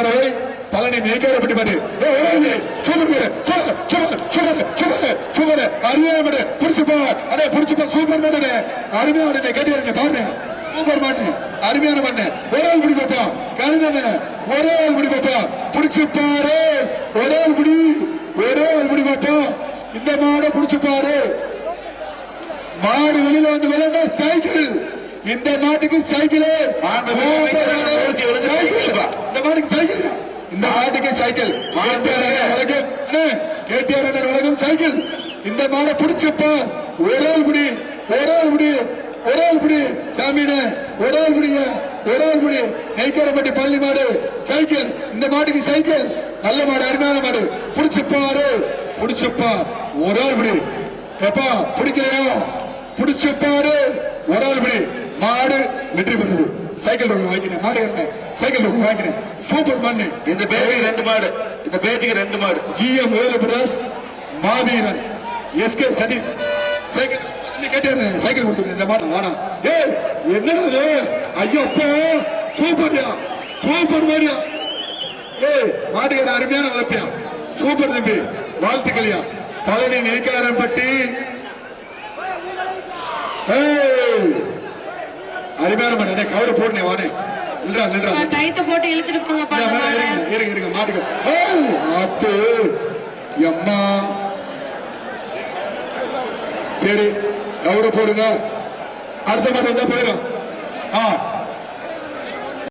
பறவை பழனி மேய்க்காரப்பட்டி பாரு சூப்பர் மேடு சூப்பர் சூப்பர் சூப்பர் சூப்பர் அருமையான மேடு புடிச்சு போ. அடே புடிச்சு போ சூப்பர் மேடு அருமையான மேடு கட்டி பாருங்க சூப்பர் மாட்டு அருமையான மாட்டு ஒரே ஆள் பிடி பார்ப்போம் கருதானே ஒரே ஆள் பிடி பார்ப்போம் புடிச்சு பாரு. ஒரே ஆள் பிடி ஒரே ஆள் பிடி இந்த மாடை புடிச்சு பாரு. மாடு வெளியில வந்து விளையாட சைக்கிள். இந்த மாட்டுக்கு சைக்கிள். சைக்கிள் எழுதி இந்த மாட்டுக்கு சைக்கிள் இந்த சைக்கிள். கேட்டியார் உலகம் உலகம் சைக்கிள். இந்த மாடை பிடிச்சப்பா ஒரே குடி ஒரே ஆள் ஒரே ஆள் பிடி ஒரே குடிங்க ஒரே குடி நெய்க்காரப்பட்டி பள்ளி மாடு சைக்கிள். இந்த மாட்டுக்கு சைக்கிள். நல்ல மாடு அருமையான மாடு. பிடிச்சுப்பாரு பிடிச்சுப்பா ஒரு ஆள் பிடி. எப்பா பிடிக்கலையா? பிடிச்சுப்பாரு ஒரு ஆள் மாடு வெற்றி பெறுது சைக்கிள் ஒன்று வாங்கினேன் மாடு ஏறினேன் சைக்கிள் ஒன்று வாங்கினேன் சூப்பர் மண்ணு இந்த பேச்சுக்கு ரெண்டு மாடு. இந்த பேச்சுக்கு ரெண்டு மாடு. ஜிஎம் வேலு பிரதர்ஸ் மாவீரன். எஸ்கே சதீஷ் சைக்கிள் கேட்டாரு சைக்கிள் கொடுத்துரு இந்த மாதிரி வாடா. ஏய் என்னது? ஐயோ அப்போ. சூப்பர்யா சூப்பர் மாரியா ஏய் மாட்டுக்கார அருமையான வளர்ப்பியா? சூப்பர் தம்பி. வாழ்த்துக்கள்யா பழனி நெய்க்காரன்பட்டி ஏய் அருமையான மாடு கவலை போடுனே வானே. நில்றா நில்றா. கைத்த போட்டு இழுத்துட்டு போங்க மாட்டேன் இருங்க, இருங்க மாட்டுக்கு. ஏய், அப்பு எம்மா. சரி கவுட போடுங்க. அடுத்த மாட்டம் வந்தா போயிடும் ஆ.